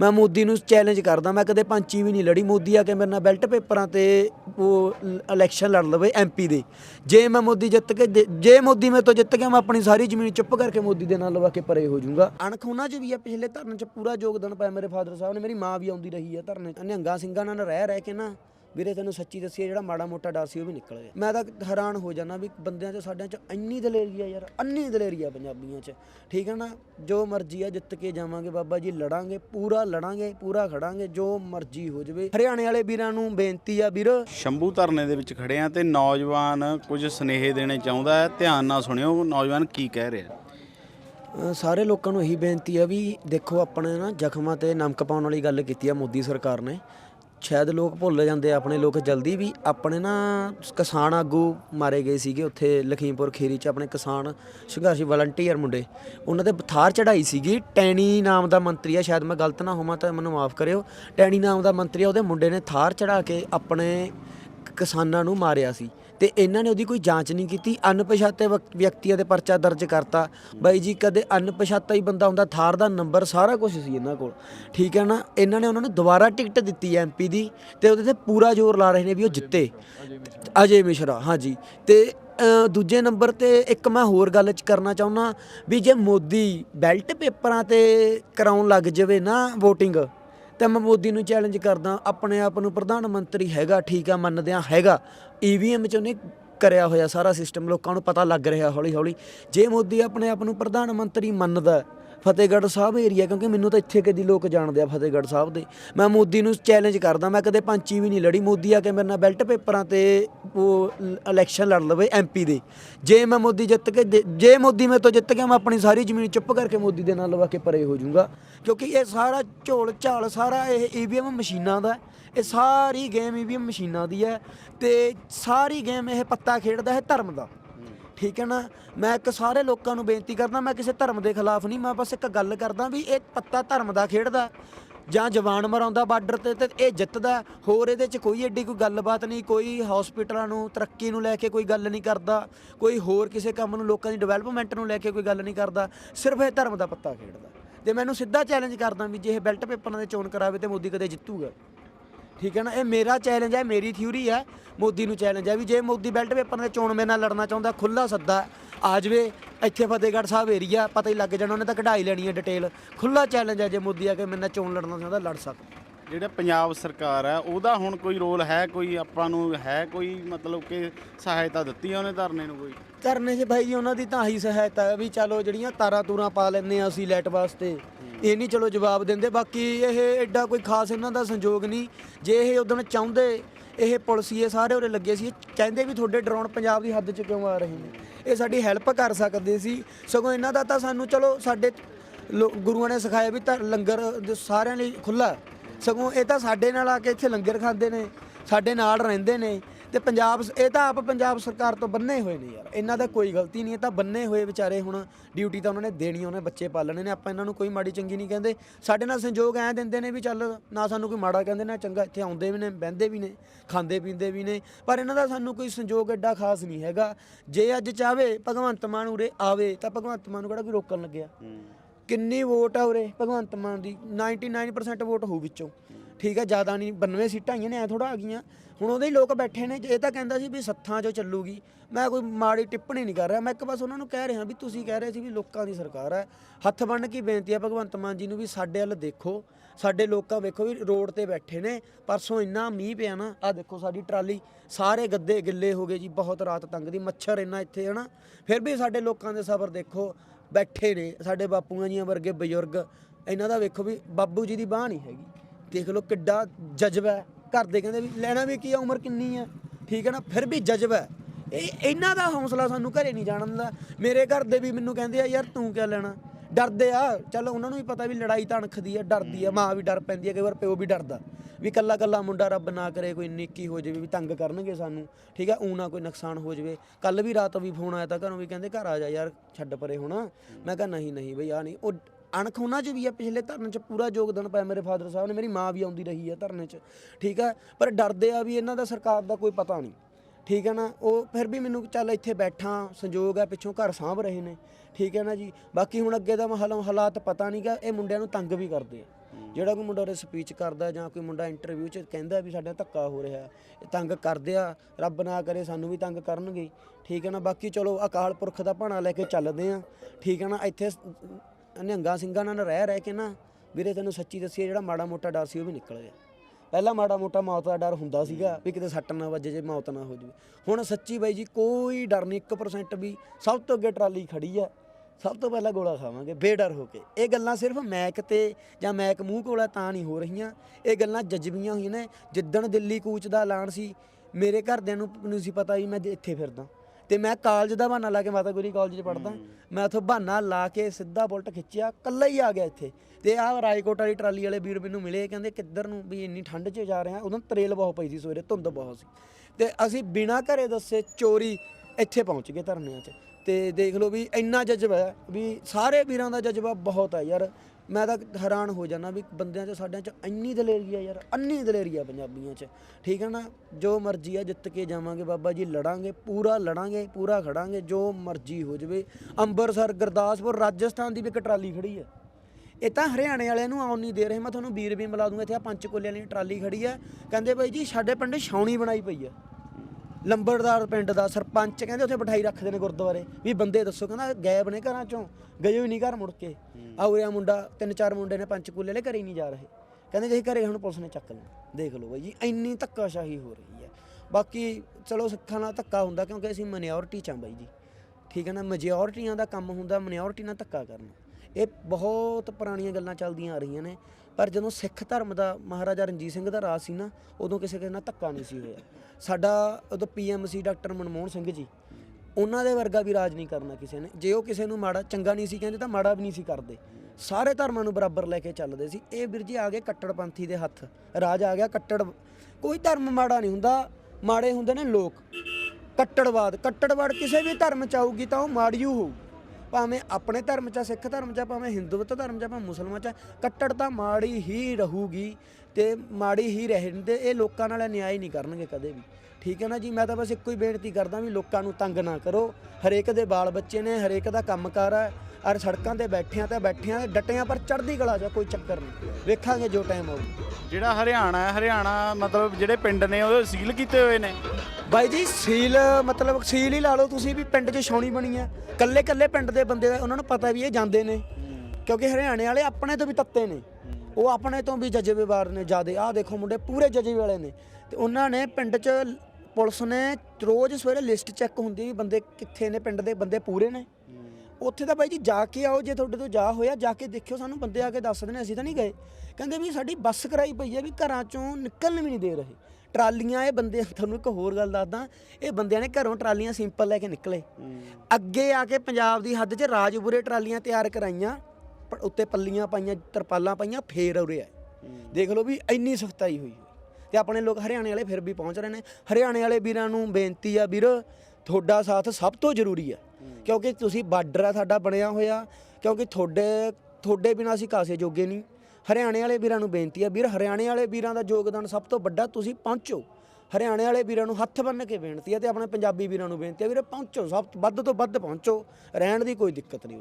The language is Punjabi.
ਮੈਂ ਮੋਦੀ ਨੂੰ ਚੈਲੰਜ ਕਰਦਾ, ਮੈਂ ਕਦੇ ਪੰਚੀ ਵੀ ਨਹੀਂ ਲੜੀ। ਮੋਦੀ ਆ ਕੇ ਮੇਰੇ ਨਾਲ ਬੈਲਟ ਪੇਪਰਾਂ ਤੇ ਉਹ ਇਲੈਕਸ਼ਨ ਲੜ ਲਵੇ ਐਮਪੀ ਦੇ। ਜੇ ਮੈਂ ਮੋਦੀ ਜਿੱਤ ਕੇ ਜੇ- ਜੇ ਮੋਦੀ ਮੇਰੇ ਤੋਂ ਜਿੱਤ ਗਿਆ, ਮੈਂ ਆਪਣੀ ਸਾਰੀ ਜ਼ਮੀਨ ਚੁੱਪ ਕਰਕੇ ਮੋਦੀ ਦੇ ਨਾਲ ਲਵਾ ਕੇ ਪਰੇ ਹੋ ਜਾਊਂਗਾ। ਅਣਖ ਉਹਨਾਂ 'ਚ ਵੀ ਆ, ਪਿਛਲੇ ਧਰਨ 'ਚ ਪੂਰਾ ਯੋਗਦਾਨ ਪਾਇਆ ਮੇਰੇ ਫਾਦਰ ਸਾਹਿਬ ਨੇ। ਮੇਰੀ ਮਾਂ ਵੀ ਆਉਂਦੀ ਰਹੀ ਆ ਧਰਨੇ 'ਚ। ਨਿਹੰਗਾ ਸਿੰਘਾਂ ਨਾਲ ਰਹਿ ਰਹਿ ਕੇ ਨਾ ਵੀਰੇ ਤੈਨੂੰ ਸੱਚੀ ਦੱਸੀਏ ਜਿਹੜਾ ਮਾੜਾ ਮੋਟਾ ਡਰ ਸੀ ਉਹ ਵੀ ਨਿਕਲ ਗਿਆ। ਮੈਂ ਤਾਂ ਹੈਰਾਨ ਹੋ ਜਾਣਾ ਵੀ ਬੰਦਿਆਂ 'ਚ ਸਾਡਿਆਂ 'ਚ ਇੰਨੀ ਦਲੇਰੀ ਆ ਯਾਰ ਅੰਨੀ ਦਲੇਰੀ ਆ ਪੰਜਾਬੀਆਂ 'ਚ। ਠੀਕ ਹੈ ਨਾ? ਜੋ ਮਰਜ਼ੀ ਆ ਜਿੱਤ ਕੇ ਜਾਵਾਂਗੇ ਬਾਬਾ ਜੀ ਲੜਾਂਗੇ ਪੂਰਾ ਲੜਾਂਗੇ ਪੂਰਾ ਖੜਾਂਗੇ ਜੋ ਮਰਜ਼ੀ ਹੋ ਜਵੇ। ਹਰਿਆਣੇ ਵਾਲੇ ਵੀਰਾਂ ਨੂੰ ਬੇਨਤੀ ਆ ਵੀਰ। ਸ਼ੰਭੂ ਧਰਨੇ ਦੇ ਵਿੱਚ ਖੜੇ ਆ ਤੇ ਨੌਜਵਾਨ ਕੁਝ ਸਨੇਹ ਦੇਣੇ ਚਾਹੁੰਦਾ ਹੈ। ਧਿਆਨ ਨਾਲ ਸੁਣਿਓ ਨੌਜਵਾਨ ਕੀ ਕਹਿ ਰਿਹਾ ਸਾਰੇ ਲੋਕਾਂ ਨੂੰ ਇਹੀ ਬੇਨਤੀ ਆ ਵੀ ਦੇਖੋ ਆਪਣੇ ਨਾ ਜ਼ਖਮਾਂ ਤੇ ਨਮਕ ਪਾਉਣ ਵਾਲੀ ਗੱਲ ਕੀਤੀ ਆ ਮੋਦੀ ਸਰਕਾਰ ਨੇ। ਸ਼ਾਇਦ ਲੋਕ ਭੁੱਲ ਜਾਂਦੇ ਆ, ਆਪਣੇ ਲੋਕ ਜਲਦੀ ਵੀ ਆਪਣੇ ਨਾ ਕਿਸਾਨ ਆਗੂ ਮਾਰੇ ਗਏ ਸੀਗੇ ਉੱਥੇ ਲਖੀਮਪੁਰ ਖੀਰੀ 'ਚ, ਆਪਣੇ ਕਿਸਾਨ ਸੰਘਰਸ਼ੀ ਵਲੰਟੀਅਰ ਮੁੰਡੇ। ਉਹਨਾਂ ਤੇ ਥਾਰ ਚੜਾਈ ਸੀਗੀ, ਟੈਣੀ ਨਾਮ ਦਾ ਮੰਤਰੀ ਆ, ਸ਼ਾਇਦ ਮੈਂ ਗਲਤ ਨਾ ਹੋਵਾਂ ਤਾਂ ਮੈਨੂੰ ਮਾਫ ਕਰਿਓ। ਟੈਣੀ ਨਾਮ ਦਾ ਮੰਤਰੀ ਆ, ਉਹਦੇ ਮੁੰਡੇ ਨੇ ਥਾਰ ਚੜਾ ਕੇ ਆਪਣੇ ਕਿਸਾਨਾਂ ਨੂੰ ਮਾਰਿਆ ਸੀ। ਤੇ ਇਹਨਾਂ ਨੇ ਉਹਦੀ ਕੋਈ ਜਾਂਚ ਨਹੀਂ ਕੀਤੀ। ਅਣਪਛਾਤੇ ਵਕ- ਵਿਅਕਤੀਆਂ 'ਤੇ ਪਰਚਾ ਦਰਜ ਕਰਤਾ। ਬਾਈ ਜੀ ਕਦੇ ਅਣਪਛਾਤਾ ਹੀ ਬੰਦਾ ਹੁੰਦਾ ਥਾਰ ਦਾ ਨੰਬਰ ਸਾਰਾ ਕੁਝ ਸੀ ਇਹਨਾਂ ਕੋਲ। ਠੀਕ ਹੈ ਨਾ? ਇਹਨਾਂ ਨੇ ਉਹਨਾਂ ਨੂੰ ਦੁਬਾਰਾ ਟਿਕਟ ਦਿੱਤੀ ਐਮਪੀ ਦੀ ਤੇ ਉਹਦੇ ਤੇ ਪੂਰਾ ਜ਼ੋਰ ਲਾ ਰਹੇ ਨੇ ਵੀ ਉਹ ਜਿੱਤੇ। ਅਜੇ ਮਿਸ਼ਰਾ ਹਾਂਜੀ। ਤੇ ਅ, ਦੂਜੇ ਨੰਬਰ ਤੇ ਇੱਕ ਮੈਂ ਹੋਰ ਗੱਲ ਚ ਕਰਨਾ ਚਾਹੁੰਦਾ ਵੀ ਜੇ ਮੋਦੀ ਬੈਲਟ ਪੇਪਰਾਂ ਤੇ ਕਰਾਉਣ ਲੱਗ ਜਾਵੇ ਨਾ VOTING ਤਾਂ ਮੈਂ ਮੋਦੀ ਨੂੰ ਚੈਲੰਜ ਕਰਦਾ ਆਪਣੇ ਆਪ ਨੂੰ ਪ੍ਰਧਾਨ ਮੰਤਰੀ ਹੈਗਾ ਠੀਕ ਆ ਮੰਨਦੇ ਆ ਹੈਗਾ। ਈਵੀਐਮ ਚ ਉਹਨੇ ਕਰਿਆ ਹੋਇਆ ਸਾਰਾ ਸਿਸਟਮ ਲੋਕਾਂ ਨੂੰ ਪਤਾ ਲੱਗ ਰਿਹਾ ਹੌਲੀ ਹੌਲੀ ਜੇ ਮੋਦੀ ਆਪਣੇ ਆਪ ਨੂੰ ਪ੍ਰਧਾਨ ਮੰਤਰੀ ਮੰਨਦਾ ਫਤਿਹਗੜ੍ਹ ਸਾਹਿਬ ਏਰੀਆ ਕਿਉਂਕਿ ਮੈਨੂੰ ਤਾਂ ਇੱਥੇ ਕਦੀ ਲੋਕ ਜਾਣਦੇ ਆ ਫਤਿਹਗੜ੍ਹ ਸਾਹਿਬ ਦੇ। ਮੈਂ ਮੋਦੀ ਨੂੰ ਚੈਲੰਜ ਕਰਦਾ, ਮੈਂ ਕਦੇ ਪੰਚੀ ਵੀ ਨਹੀਂ ਲੜੀ। ਮੋਦੀ ਆ ਕੇ ਮੇਰੇ ਨਾਲ ਬੈਲਟ ਪੇਪਰਾਂ ਤੇ ਉਹ ਇਲੈਕਸ਼ਨ ਲੜ ਲਵੇ ਐਮਪੀ ਦੇ। ਜੇ ਮੈਂ ਮੋਦੀ ਜਿੱਤ ਕੇ ਜੇ- ਜੇ ਮੋਦੀ ਮੇਰੇ ਤੋਂ ਜਿੱਤ ਗਿਆ, ਮੈਂ ਆਪਣੀ ਸਾਰੀ ਜ਼ਮੀਨ ਚੁੱਪ ਕਰਕੇ ਮੋਦੀ ਦੇ ਨਾਲ ਲਵਾ ਕੇ ਪਰੇ ਹੋ ਜਾਊਂਗਾ। ਕਿਉਂਕਿ ਇਹ ਸਾਰਾ ਝੋਲ, ਝਾਲ, ਸਾਰਾ ਇਹ ਈਵੀਐਮ ਮਸ਼ੀਨਾਂ ਦਾ ਇਹ ਸਾਰੀ ਗੇਮ ਈਵੀਐਮ ਮਸ਼ੀਨਾਂ ਦੀ ਹੈ ਤੇ ਸਾਰੀ ਗੇਮ ਇਹ ਪੱਤਾ ਖੇਡਦਾ ਹੈ ਧਰਮ ਦਾ। ਠੀਕ ਹੈ ਨਾ? ਮੈਂ ਇੱਕ ਸਾਰੇ ਲੋਕਾਂ ਨੂੰ ਬੇਨਤੀ ਕਰਦਾ, ਮੈਂ ਕਿਸੇ ਧਰਮ ਦੇ ਖਿਲਾਫ ਨਹੀਂ, ਮੈਂ ਬਸ ਇੱਕ ਗੱਲ ਕਰਦਾ ਵੀ ਇਹ ਪੱਤਾ ਧਰਮ ਦਾ ਖੇਡਦਾ ਜਾਂ ਜਵਾਨ ਮਰਾਉਂਦਾ ਬਾਰਡਰ ਤੇ ਤੇ ਇਹ ਜਿੱਤਦਾ ਹੋਰ ਇਹਦੇ 'ਚ ਕੋਈ ਐਡੀ ਕੋਈ ਗੱਲਬਾਤ ਨਹੀਂ, ਕੋਈ ਹਸਪੀਟਲਾਂ ਨੂੰ, ਤਰੱਕੀ ਨੂੰ ਲੈ ਕੇ ਕੋਈ ਗੱਲ ਨਹੀਂ ਕਰਦਾ। ਕੋਈ ਹੋਰ ਕਿਸੇ ਕੰਮ ਨੂੰ, ਲੋਕਾਂ ਦੀ ਡਿਵੈਲਪਮੈਂਟ ਨੂੰ ਲੈ ਕੇ ਕੋਈ ਗੱਲ ਨਹੀਂ ਕਰਦਾ। ਸਿਰਫ ਇਹ ਧਰਮ ਦਾ ਪੱਤਾ ਖੇਡਦਾ ਤੇ ਮੈਨੂੰ ਸਿੱਧਾ ਚੈਲੰਜ ਕਰਦਾ ਵੀ ਜੇ ਇਹ ਬੈਲਟ ਪੇਪਰਾਂ ਦੇ ਚੋਣ ਕਰਾਵੇ ਤੇ ਮੋਦੀ ਕਦੇ ਜਿੱਤੂਗਾ। ਠੀਕ ਹੈ ਨਾ? ਇਹ ਮੇਰਾ ਚੈਲੰਜ ਹੈ ਮੇਰੀ ਥਿਊਰੀ ਹੈ। ਮੋਦੀ ਨੂੰ ਚੈਲੰਜ ਹੈ ਵੀ ਜੇ ਮੋਦੀ ਬੈਲਟ ਪੇਪਰ ਦੇ ਚੋਣ ਮੇਰੇ ਨਾਲ ਲੜਨਾ ਚਾਹੁੰਦਾ ਖੁੱਲਾ ਸੱਦਾ। ਹੈ। ਆ ਜਾਵੇ ਇੱਥੇ ਫਤਿਹਗੜ੍ਹ ਸਾਹਿਬ ਏਰੀਆ ਪਤਾ ਹੀ ਲੱਗ ਜਾਣਾ ਉਹਨੇ ਤਾਂ ਕਢਾਈ ਲੈਣੀ ਹੈ ਡਿਟੇਲ ਖੁੱਲਾ ਚੈਲੰਜ ਹੈ ਜੇ ਮੋਦੀ ਆ ਕੇ ਮੇਰੇ ਨਾਲ ਚੋਣ ਲੜਨਾ ਚਾਹੁੰਦਾ ਲੜ ਸਕਦਾ। ਜਿਹੜਾ ਪੰਜਾਬ ਸਰਕਾਰ ਹੈ ਉਹਦਾ ਹੁਣ ਕੋਈ ਰੋਲ ਹੈ ਕੋਈ? ਆਪਾਂ ਨੂੰ ਹੈ ਕੋਈ ਮਤਲਬ ਕਿ ਸਹਾਇਤਾ ਦਿੱਤੀ ਉਹਨੇ ਧਰਨੇ ਨੂੰ ਕੋਈ? ਧਰਨੇ 'ਚ ਭਾਈ ਜੀ ਉਹਨਾਂ ਦੀ ਤਾਂ ਆਹੀ ਸਹਾਇਤਾ ਹੈ ਵੀ ਚਲੋ ਜਿਹੜੀਆਂ ਤਾਰਾਂ ਤੂਰਾਂ ਪਾ ਲੈਂਦੇ ਆ ਅਸੀਂ ਲਾਈਟ ਵਾਸਤੇ। ਇਹ ਨਹੀਂ ਚਲੋ ਜਵਾਬ ਦਿੰਦੇ, ਬਾਕੀ ਇਹ ਐਡਾ ਕੋਈ ਖਾਸ ਇਹਨਾਂ ਦਾ ਸੰਯੋਗ ਨਹੀਂ। ਜੇ ਇਹ ਉਦੋਂ ਚਾਹੁੰਦੇ, ਇਹ ਪੁਲਿਸੀਏ ਸਾਰੇ ਉਰੇ ਲੱਗੇ ਸੀ ਇਹ ਕਹਿੰਦੇ ਵੀ ਤੁਹਾਡੇ ਡਰੋਨ ਪੰਜਾਬ ਦੀ ਹੱਦ 'ਚ ਕਿਉਂ ਆ ਰਹੇ ਨੇ? ਇਹ ਸਾਡੀ ਹੈਲਪ ਕਰ ਸਕਦੇ ਸੀ। ਸਗੋਂ ਇਹਨਾਂ ਦਾ ਤਾਂ ਸਾਨੂੰ ਚਲੋ ਸਾਡੇ ਲੋ- ਗੁਰੂਆਂ ਨੇ ਸਿਖਾਇਆ ਵੀ ਤਾਂ ਲੰਗਰ ਸਾਰਿਆਂ ਲਈ ਖੁੱਲਾ ਸਗੋਂ ਇਹ ਤਾਂ ਸਾਡੇ ਨਾਲ ਆ ਕੇ ਇੱਥੇ ਲੰਗਰ ਖਾਂਦੇ ਨੇ, ਸਾਡੇ ਨਾਲ ਰਹਿੰਦੇ ਨੇ। ਤੇ ਪੰਜਾਬ ਇਹ ਤਾਂ ਆਪ ਪੰਜਾਬ ਸਰਕਾਰ ਤੋਂ ਬੰਨੇ ਹੋਏ ਨੇ ਯਾਰ। ਇਹਨਾਂ ਦਾ ਕੋਈ ਗਲਤੀ ਨਹੀਂ ਇਹ ਤਾਂ ਬੰਨੇ ਹੋਏ ਵਿਚਾਰੇ ਹੁਣ ਡਿਊਟੀ ਤਾਂ ਉਹਨਾਂ ਨੇ ਦੇਣੀ ਉਹਨੇ ਬੱਚੇ ਪਾਲਣੇ ਨੇ। ਆਪਾਂ ਇਹਨਾਂ ਨੂੰ ਕੋਈ ਮਾੜੀ ਚੰਗੀ ਨਹੀਂ ਕਹਿੰਦੇ। ਸਾਡੇ ਨਾਲ ਸੰਯੋਗ ਐ ਦਿੰਦੇ ਨੇ ਵੀ ਚੱਲ ਨਾ ਸਾਨੂੰ ਕੋਈ ਮਾੜਾ ਕਹਿੰਦੇ ਨਾ ਚੰਗਾ ਇੱਥੇ ਆਉਂਦੇ ਵੀ ਨੇ ਬਹਿੰਦੇ ਵੀ ਨੇ ਖਾਂਦੇ ਪੀਂਦੇ ਵੀ ਨੇ। ਪਰ ਇਹਨਾਂ ਦਾ ਸਾਨੂੰ ਕੋਈ ਸੰਯੋਗ ਐਡਾ ਖਾਸ ਨਹੀਂ ਹੈਗਾ। ਜੇ ਅੱਜ ਚਾਵੇ ਭਗਵੰਤ ਮਾਨ ਉਰੇ ਆਵੇ ਤਾਂ ਭਗਵੰਤ ਮਾਨ ਨੂੰ ਕਿਹੜਾ ਕੋਈ ਰੋਕਣ ਲੱਗਿਆ? ਕਿੰਨੀ ਵੋਟ ਆ ਉਰੇ ਭਗਵੰਤ ਮਾਨ ਦੀ? 99% ਵੋਟ ਹੋਊ ਵਿੱਚੋਂ। ਠੀਕ ਹੈ ਜ਼ਿਆਦਾ ਨਹੀਂ 92 ਸੀਟਾਂ ਆਈਆਂ ਨੇ, ਐ ਥੋੜਾ ਆ ਗਈਆਂ। ਹੁਣ ਉਹਦੇ ਹੀ ਲੋਕ ਬੈਠੇ ਨੇ ਇਹ ਤਾਂ ਕਹਿੰਦਾ ਸੀ ਵੀ ਸੱਥਾਂ 'ਚੋਂ ਚੱਲੂਗੀ, ਮੈਂ ਕੋਈ ਮਾੜੀ ਟਿੱਪਣੀ ਨਹੀਂ ਕਰ ਰਿਹਾ। ਮੈਂ ਇੱਕ ਬਸ ਉਹਨਾਂ ਨੂੰ ਕਹਿ ਰਿਹਾ ਵੀ ਤੁਸੀਂ ਕਹਿ ਰਹੇ ਸੀ ਵੀ ਲੋਕਾਂ ਦੀ ਸਰਕਾਰ ਹੈ ਹੱਥ ਬੰਨ੍ਹ ਕੇ ਬੇਨਤੀ ਹੈ ਭਗਵੰਤ ਮਾਨ ਜੀ ਨੂੰ ਵੀ ਸਾਡੇ ਵੱਲ ਦੇਖੋ। ਸਾਡੇ ਲੋਕਾਂ ਵੇਖੋ ਵੀ ਰੋਡ ਤੇ ਬੈਠੇ ਨੇ। ਪਰਸੋਂ ਇੰਨਾ ਮੀਂਹ ਪਿਆ ਨਾ ਆ ਦੇਖੋ ਸਾਡੀ ਟਰਾਲੀ, ਸਾਰੇ ਗੱਦੇ ਗਿੱਲੇ ਹੋ ਗਏ ਜੀ, ਬਹੁਤ ਰਾਤ ਤੰਗ ਦੀ ਮੱਛਰ ਇੰਨਾ ਇੱਥੇ ਹਨਾ ਫਿਰ ਵੀ ਸਾਡੇ ਲੋਕਾਂ ਦੇ ਸਬਰ ਦੇਖੋ, ਬੈਠੇ ਨੇ, ਸਾਡੇ ਬਾਪੂਆਂ ਜੀਆਂ ਵਰਗੇ ਬਜ਼ੁਰਗ, ਇਹਨਾਂ ਦਾ ਵੇਖੋ ਵੀ ਬਾਬੂ ਜੀ ਦੀ ਬਾਹ ਨਹੀਂ ਹੈਗੀ। ਦੇਖ ਲਓ ਕਿੱਡਾ ਜਜ਼ਬਾ ਹੈ। ਘਰ ਦੇ ਕਹਿੰਦੇ ਵੀ ਲੈਣਾ ਵੀ ਕੀ ਆ, ਉਮਰ ਕਿੰਨੀ ਆ। ਠੀਕ ਹੈ ਨਾ, ਫਿਰ ਵੀ ਜਜ਼ਬਾ ਹੈ। ਇਹ ਇਹਨਾਂ ਦਾ ਹੌਸਲਾ ਸਾਨੂੰ ਘਰੇ ਨਹੀਂ ਜਾਣ ਦਿੰਦਾ। ਮੇਰੇ ਘਰ ਦੇ ਵੀ ਮੈਨੂੰ ਕਹਿੰਦੇ ਆ, ਯਾਰ ਤੂੰ ਕਿਆ ਲੈਣਾ? ਡਰਦੇ ਆ। ਚਲ ਉਹਨਾਂ ਨੂੰ ਵੀ ਪਤਾ ਵੀ ਲੜਾਈ ਤਾਂ ਅਣਖਦੀ ਆ, ਡਰਦੀ ਆ। ਮਾਂ ਵੀ ਡਰ ਪੈਂਦੀ ਆ, ਕਈ ਵਾਰ ਪਿਓ ਵੀ ਡਰਦਾ। ਵੀ ਕੱਲਾ ਕੱਲਾ ਮੁੰਡਾ ਰੱਬ ਨਾ ਕਰੇ, ਕੋਈ ਨਿੱਕੀ ਹੋ ਜਾਵੇ, ਵੀ ਤੰਗ ਕਰਨਗੇ ਸਾਨੂੰ। ਠੀਕ ਆ ਊ ਨਾ ਕੋਈ ਨੁਕਸਾਨ ਹੋ ਜਾਵੇ। ਕੱਲ ਵੀ ਰਾਤ ਵੀ ਫੋਨ ਆਇਆ ਤਾਂ ਘਰੋਂ ਵੀ ਕਹਿੰਦੇ, ਘਰ ਆ ਜਾ ਯਾਰ, ਛੱਡ ਪਰੇ ਹੁਣ। ਮੈਂ ਕਿਹਾ, ਨਹੀਂ ਨਹੀਂ ਬਈ ਆ ਨਹੀਂ। ਉਹ ਅਣਖ ਉਹਨਾਂ 'ਚ ਵੀ ਆ, ਪਿਛਲੇ ਧਰਨੇ 'ਚ ਪੂਰਾ ਯੋਗਦਾਨ ਪਾਇਆ ਮੇਰੇ ਫਾਦਰ ਸਾਹਿਬ ਨੇ, ਮੇਰੀ ਮਾਂ ਵੀ ਆਉਂਦੀ ਰਹੀ ਆ ਧਰਨੇ 'ਚ, ਠੀਕ ਆ? ਪਰ ਡਰਦੇ ਆ ਵੀ ਇਹਨਾਂ ਦਾ ਸਰਕਾਰ ਦਾ ਕੋਈ ਪਤਾ ਨਹੀਂ, ਠੀਕ ਹੈ ਨਾ? ਉਹ ਫਿਰ ਵੀ ਮੈਨੂੰ ਚੱਲ ਇੱਥੇ ਬੈਠਾ ਸੰਜੋਗ ਹੈ ਪਿੱਛੋਂ ਘਰ ਸਾਂਭ ਰਹੇ ਨੇ, ਠੀਕ ਹੈ ਨਾ ਜੀ? ਬਾਕੀ ਹੁਣ ਅੱਗੇ ਦਾ ਮਹਲ, ਹਾਲਾਤ ਪਤਾ ਨਹੀਂਗਾ ਇਹ ਮੁੰਡਿਆਂ ਨੂੰ ਤੰਗ ਵੀ ਕਰਦੇ ਆ। ਜਿਹੜਾ ਕੋਈ ਮੁੰਡਾ ਉਹਦੇ ਸਪੀਚ ਕਰਦਾ ਜਾਂ ਕੋਈ ਮੁੰਡਾ ਇੰਟਰਵਿਊ 'ਚ ਕਹਿੰਦਾ ਵੀ ਸਾਡਾ ਧੱਕਾ ਹੋ ਰਿਹਾ, ਇਹ ਤੰਗ ਕਰਦੇ ਆ, ਰੱਬ ਨਾ ਕਰੇ ਸਾਨੂੰ ਵੀ ਤੰਗ ਕਰਨਗੇ, ਠੀਕ ਹੈ ਨਾ? ਬਾਕੀ ਚਲੋ ਅਕਾਲ ਪੁਰਖ ਦਾ ਭਾਣਾ ਲੈ ਕੇ ਚੱਲਦੇ ਆ, ਠੀਕ ਹੈ ਨਾ? ਇੱਥੇ ਨਿਹੰਗਾ ਸਿੰਘਾਂ ਨਾਲ ਰਹਿ ਰਹਿ ਕੇ ਨਾ ਵੀਰੇ ਤੈਨੂੰ ਸੱਚੀ ਦੱਸੀਏ ਜਿਹੜਾ ਮਾੜਾ ਮੋਟਾ ਡਰ ਸੀ ਉਹ ਵੀ ਨਿਕਲ ਗਿਆ। ਪਹਿਲਾਂ ਮਾੜਾ ਮੋਟਾ ਮੌਤ ਦਾ ਡਰ ਹੁੰਦਾ ਸੀਗਾ ਵੀ ਕਿਤੇ ਸੱਟ ਨਾ ਵੱਜੇ ਜੇ ਮੌਤ ਨਾ ਹੋ ਜਾਵੇ। ਹੁਣ ਸੱਚੀ ਬਾਈ ਜੀ ਕੋਈ ਡਰ ਨਹੀਂ 1% ਵੀ ਸਭ ਤੋਂ ਅੱਗੇ ਟਰਾਲੀ ਖੜੀ ਆ। ਸਭ ਤੋਂ ਪਹਿਲਾਂ ਗੋਲਾ ਖਾਵਾਂਗੇ, ਬੇਡਰ ਹੋ ਕੇ। ਇਹ ਗੱਲਾਂ ਸਿਰਫ ਮੈਕ ਤੇ ਜਾਂ ਮੈਕ ਮੂੰਹ ਕੋਲਾ ਤਾਂ ਨਹੀਂ ਹੋ ਰਹੀਆਂ। ਇਹ ਗੱਲਾਂ ਜਜ਼ਬੀਆਂ ਹੋਈਆਂ ਨੇ। ਜਿੱਦਣ ਦਿੱਲੀ ਕੂਚ ਦਾ ਐਲਾਨ ਸੀ, ਮੇਰੇ ਘਰਦਿਆਂ ਨੂੰ ਨਹੀਂ ਸੀ ਪਤਾ ਵੀ ਮੈਂ ਇੱਥੇ ਫਿਰਦਾ। ਤੇ ਮੈਂ ਕਾਲਜ ਦਾ ਬਹਾਨਾ ਲਾ ਕੇ ਮਾਤਾ ਗੁਰੀ ਕਾਲਜ 'ਚ ਪੜਦਾ ਮੈਂ ਉੱਥੋਂ ਬਹਾਨਾ ਲਾ ਕੇ ਸਿੱਧਾ ਬੁਲਟ ਖਿੱਚਿਆ ਕੱਲਾ ਹੀ ਆ ਗਿਆ ਇੱਥੇ। ਤੇ ਆਹ ਰਾਏਕੋਟ ਵਾਲੀ ਟਰਾਲੀ ਵਾਲੇ ਵੀਰ ਮੈਨੂੰ ਮਿਲੇ ਕਹਿੰਦੇ ਕਿੱਧਰ ਨੂੰ ਵੀ ਇੰਨੀ ਠੰਡ 'ਚ ਜਾ ਰਹੇ ਆ ਉਦੋਂ ਤਰੇਲ ਬਹੁਤ ਪਈ ਸੀ ਸਵੇਰੇ ਧੁੰਦ ਬਹੁਤ ਸੀ। ਤੇ ਅਸੀਂ ਬਿਨਾਂ ਘਰੇ ਦੱਸੇ ਚੋਰੀ ਇੱਥੇ ਪਹੁੰਚ ਗਏ ਧਰਨਿਆਂ 'ਚ। ਤੇ ਦੇਖ ਲਓ ਵੀ ਇੰਨਾ ਜਜ਼ਬਾ ਹੈ ਵੀ ਸਾਰੇ ਵੀਰਾਂ ਦਾ ਜਜ਼ਬਾ ਬਹੁਤ ਹੈ ਯਾਰ ਮੈਂ ਤਾਂ ਹੈਰਾਨ ਹੋ ਜਾਂਦਾ ਵੀ ਬੰਦਿਆਂ 'ਚ ਸਾਡਿਆਂ 'ਚ ਇੰਨੀ ਦਲੇਰੀ ਆ ਯਾਰ ਅੰਨੀ ਦਲੇਰੀ ਆ ਪੰਜਾਬੀਆਂ 'ਚ ਠੀਕ ਹੈ ਨਾ ਜੋ ਮਰਜ਼ੀ ਆ ਜਿੱਤ ਕੇ ਜਾਵਾਂਗੇ ਬਾਬਾ ਜੀ ਲੜਾਂਗੇ ਪੂਰਾ ਲੜਾਂਗੇ ਪੂਰਾ ਖੜਾਂਗੇ ਜੋ ਮਰਜ਼ੀ ਹੋ ਜਵੇ ਅੰਮ੍ਰਿਤਸਰ ਗੁਰਦਾਸਪੁਰ ਰਾਜਸਥਾਨ ਦੀ ਵੀ ਇੱਕ ਟਰਾਲੀ ਖੜੀ ਆ ਇਹ ਤਾਂ ਹਰਿਆਣੇ ਵਾਲਿਆਂ ਨੂੰ ਆਉਣ ਨਹੀਂ ਦੇ ਰਹੇ ਮੈਂ ਤੁਹਾਨੂੰ ਵੀਰ ਵੀ ਮਿਲਾ ਦੂੰਗਾ ਇੱਥੇ ਆ ਪੰਚਕੂਲੇ ਵਾਲੀ ਟਰਾਲੀ ਖੜੀ ਆ ਕਹਿੰਦੇ ਬਾਈ ਜੀ ਸਾਡੇ ਪਿੰਡ ਛਾਉਣੀ ਬਣਾਈ ਪਈ ਆ ਲੰਬੜਦਾਰ ਪਿੰਡ ਦਾ ਸਰਪੰਚ ਕਹਿੰਦੇ ਉੱਥੇ ਬਿਠਾਈ ਰੱਖਦੇ ਨੇ ਗੁਰਦੁਆਰੇ। ਵੀ ਬੰਦੇ ਦੱਸੋ ਕਹਿੰਦਾ ਗਾਇਬ ਨੇ ਘਰਾਂ ਚੋਂ ਗਏ ਹੋਈ ਨਹੀਂ ਘਰ ਮੁੜ ਕੇ। ਆ ਉਰਿਆ ਮੁੰਡਾ ਤਿੰਨ ਚਾਰ ਮੁੰਡੇ ਨੇ ਪੰਚਕੂਲੇ ਵਾਲੇ ਘਰੇ ਹੀ ਨਹੀਂ ਜਾ ਰਹੇ। ਕਹਿੰਦੇ ਜੇ ਘਰੇ ਹੁਣ ਪੁਲਿਸ ਨੇ ਚੱਕ ਲੈਣਾ। ਦੇਖ ਲਓ ਬਾਈ ਜੀ ਇੰਨੀ ਧੱਕਾਸ਼ਾਹੀ ਹੋ ਰਹੀ ਹੈ। ਬਾਕੀ ਚਲੋ ਸਿੱਖਾਂ ਨਾਲ ਧੱਕਾ ਹੁੰਦਾ ਕਿਉਂਕਿ ਅਸੀਂ ਮਿਨੋਰਟੀ ਚ ਹਾਂ ਬਾਈ ਜੀ। ਠੀਕ ਹੈ ਨਾ ਮੈਜੋਰਟੀਆਂ ਦਾ ਕੰਮ ਹੁੰਦਾ ਮਿਨੋਰਟੀ ਨਾਲ ਧੱਕਾ ਕਰਨਾ। ਇਹ ਬਹੁਤ ਪੁਰਾਣੀਆਂ ਗੱਲਾਂ ਚੱਲਦੀਆਂ ਆ ਰਹੀਆਂ ਨੇ। ਪਰ ਜਦੋਂ ਸਿੱਖ ਧਰਮ ਦਾ ਮਹਾਰਾਜਾ ਰਣਜੀਤ ਸਿੰਘ ਦਾ ਰਾਜ ਸੀ ਨਾ, ਉਦੋਂ ਕਿਸੇ ਕਿਸੇ ਨਾਲ ਧੱਕਾ ਨਹੀਂ ਸੀ ਹੋਇਆ। ਸਾਡਾ ਉਦੋਂ ਪੀਐਮਸੀ ਡਾਕਟਰ ਮਨਮੋਹਨ ਸਿੰਘ ਜੀ, ਉਹਨਾਂ ਦੇ ਵਰਗਾ ਵੀ ਰਾਜ ਨਹੀਂ ਕਰਨਾ ਕਿਸੇ ਨੇ। ਜੇ ਉਹ ਕਿਸੇ ਨੂੰ ਮਾੜਾ, ਚੰਗਾ ਨਹੀਂ ਸੀ ਕਹਿੰਦੇ ਤਾਂ ਮਾੜਾ ਵੀ ਨਹੀਂ ਸੀ ਕਰਦੇ। ਸਾਰੇ ਧਰਮਾਂ ਨੂੰ ਬਰਾਬਰ ਲੈ ਕੇ ਚੱਲਦੇ ਸੀ। ਇਹ ਵੀਰ ਜੀ ਆ ਗਏ ਕੱਟੜਪੰਥੀ ਦੇ ਹੱਥ। ਰਾਜ ਆ ਗਿਆ ਕੱਟੜ, ਕੋਈ ਧਰਮ ਮਾੜਾ ਨਹੀਂ ਹੁੰਦਾ। ਮਾੜੇ ਹੁੰਦੇ ਨੇ ਲੋਕ। ਕੱਟੜਵਾਦ ਕੱਟੜਵਾਦ ਕਿਸੇ ਵੀ ਧਰਮ ਚ ਆਊਗੀ ਤਾਂ ਉਹ ਮਾੜੀਓ ਹੋਊ ਭਾਵੇਂ ਆਪਣੇ ਧਰਮ ਚ ਸਿੱਖ ਧਰਮ ਚ ਭਾਵੇਂ ਹਿੰਦੂਵਤ ਧਰਮ ਚ ਭਾਵੇਂ ਮੁਸਲਮਾਨ ਚ ਆ, ਕੱਟੜ ਤਾਂ ਮਾੜੀ ਹੀ ਰਹੂਗੀ। ਤੇ ਮਾੜੀ ਹੀ ਰਹਿੰਦੇ ਇਹ ਲੋਕਾਂ ਨਾਲ ਨਿਆਂ ਨਹੀਂ ਕਰਨਗੇ ਕਦੇ ਵੀ। ਠੀਕ ਹੈ ਨਾ ਜੀ? ਮੈਂ ਤਾਂ ਬਸ ਇੱਕੋ ਹੀ ਬੇਨਤੀ ਕਰਦਾ ਵੀ ਲੋਕਾਂ ਨੂੰ ਤੰਗ ਨਾ ਕਰੋ। ਹਰੇਕ ਦੇ ਬਾਲ ਬੱਚੇ ਨੇ ਹਰੇਕ ਦਾ ਕੰਮਕਾਰ ਹੈ। ਔਰ ਸੜਕਾਂ ਤੇ ਬੈਠਿਆਂ ਤੇ ਬੈਠਿਆਂ ਡਟਿਆਂ ਪਰ ਚੜ੍ਹਦੀ ਕਲਾ ਜਾ ਕੋਈ ਚੱਕਰ ਨਹੀਂ। ਵੇਖਾਂਗੇ ਜੋ ਟਾਈਮ ਆਊ। ਜਿਹੜਾ ਹਰਿਆਣਾ ਹੈ ਹਰਿਆਣਾ ਮਤਲਬ ਜਿਹੜੇ ਪਿੰਡ ਨੇ ਉਹ ਸੀਲ ਕੀਤੇ ਹੋਏ ਨੇ? ਬਾਈ ਜੀ ਸੀਲ ਮਤਲਬ ਸੀਲ ਹੀ ਲਾ ਲਓ ਤੁਸੀਂ ਵੀ ਪਿੰਡ 'ਚ ਛਾਉਣੀ ਬਣੀ ਆ ਕੱਲੇ ਕੱਲੇ ਪਿੰਡ ਦੇ ਬੰਦੇ ਦਾ ਉਹਨਾਂ ਨੂੰ ਪਤਾ ਵੀ ਇਹ ਜਾਂਦੇ ਨੇ। ਕਿਉਂਕਿ ਹਰਿਆਣੇ ਵਾਲੇ ਆਪਣੇ ਤੋਂ ਵੀ ਤੱਤੇ ਨੇ। ਉਹ ਆਪਣੇ ਤੋਂ ਵੀ ਜਜ਼ਬੇਵਾਰ ਨੇ ਜਿਆਦੇ। ਆਹ ਦੇਖੋ ਮੁੰਡੇ ਪੂਰੇ ਜਜ਼ਬੇ ਵਾਲੇ ਨੇ। ਤੇ ਉਹਨਾਂ ਨੇ ਪਿੰਡ 'ਚ ਪੁਲਿਸ ਨੇ ਰੋਜ਼ ਸਵੇਰੇ ਲਿਸਟ ਚੈੱਕ ਹੁੰਦੀ ਵੀ ਬੰਦੇ ਕਿੱਥੇ ਨੇ ਪਿੰਡ ਦੇ ਬੰਦੇ ਪੂਰੇ ਨੇ। ਉੱਥੇ ਤਾਂ ਬਾਈ ਜੀ ਜਾ ਕੇ ਆਓ ਜੇ ਤੁਹਾਡੇ ਤੋਂ ਜਾ ਹੋਇਆ ਜਾ ਕੇ ਦੇਖਿਓ ਸਾਨੂੰ ਬੰਦੇ ਆ ਕੇ ਦੱਸਦੇ ਨੇ ਅਸੀਂ ਤਾਂ ਨਹੀਂ ਗਏ। ਕਹਿੰਦੇ ਵੀ ਸਾਡੀ ਬੱਸ ਕਰਾਈ ਪਈ ਹੈ ਵੀ ਘਰਾਂ ਚੋਂ ਨਿਕਲਣ ਵੀ ਨਹੀਂ ਦੇ ਰਹੇ। ਟਰਾਲੀਆਂ ਇਹ ਬੰਦੇ ਤੁਹਾਨੂੰ ਇੱਕ ਹੋਰ ਗੱਲ ਦੱਸਦਾ ਇਹ ਬੰਦਿਆਂ ਨੇ ਘਰੋਂ ਟਰਾਲੀਆਂ ਸਿੰਪਲ ਲੈ ਕੇ ਨਿਕਲੇ। ਅੱਗੇ ਆ ਕੇ ਪੰਜਾਬ ਦੀ ਹੱਦ 'ਚ ਰਾਜਪੁਰੇ ਟਰਾਲੀਆਂ ਤਿਆਰ ਕਰਾਈਆਂ। ਉੱਤੇ ਪੱਲੀਆਂ ਪਾਈਆਂ ਤਰਪਾਲਾਂ ਪਾਈਆਂ ਫੇਰ ਉਰੇ ਆਏ। ਦੇਖ ਲਓ ਵੀ ਇੰਨੀ ਸਖਤਾਈ ਹੋਈ ਤੇ ਆਪਣੇ ਲੋਕ ਹਰਿਆਣੇ ਵਾਲੇ ਫਿਰ ਵੀ ਪਹੁੰਚ ਰਹੇ ਨੇ। ਹਰਿਆਣੇ ਵਾਲੇ ਵੀਰਾਂ ਨੂੰ ਬੇਨਤੀ ਆ ਵੀਰ ਤੁਹਾਡਾ ਸਾਥ ਸਭ ਤੋਂ ਜ਼ਰੂਰੀ ਆ। ਕਿਉਂਕਿ ਤੁਸੀਂ ਬਾਰਡਰ ਆ ਸਾਡਾ ਬਣਿਆ ਹੋਇਆ ਕਿਉਂਕਿ ਤੁਹਾਡੇ ਤੁਹਾਡੇ ਬਿਨਾਂ ਅਸੀਂ ਕਾਸੇ ਜੋਗੇ ਨਹੀਂ। ਹਰਿਆਣੇ ਵਾਲੇ ਵੀਰਾਂ ਨੂੰ ਬੇਨਤੀ ਆ ਵੀਰ ਹਰਿਆਣੇ ਵਾਲੇ ਵੀਰਾਂ ਦਾ ਯੋਗਦਾਨ ਸਭ ਤੋਂ ਵੱਡਾ ਤੁਸੀਂ ਪਹੁੰਚੋ। ਹਰਿਆਣੇ ਵਾਲੇ ਵੀਰਾਂ ਨੂੰ ਹੱਥ ਬੰਨ੍ਹ ਕੇ ਬੇਨਤੀ ਆ ਤੇ ਆਪਣੇ ਪੰਜਾਬੀ ਵੀਰਾਂ ਨੂੰ ਬੇਨਤੀ ਆ ਵੀਰੇ ਪਹੁੰਚੋ ਸਭ ਤੋਂ ਵੱਧ ਤੋਂ ਵੱਧ ਪਹੁੰਚੋ। ਰਹਿਣ ਦੀ ਕੋਈ ਦਿੱਕਤ ਨਹੀਂ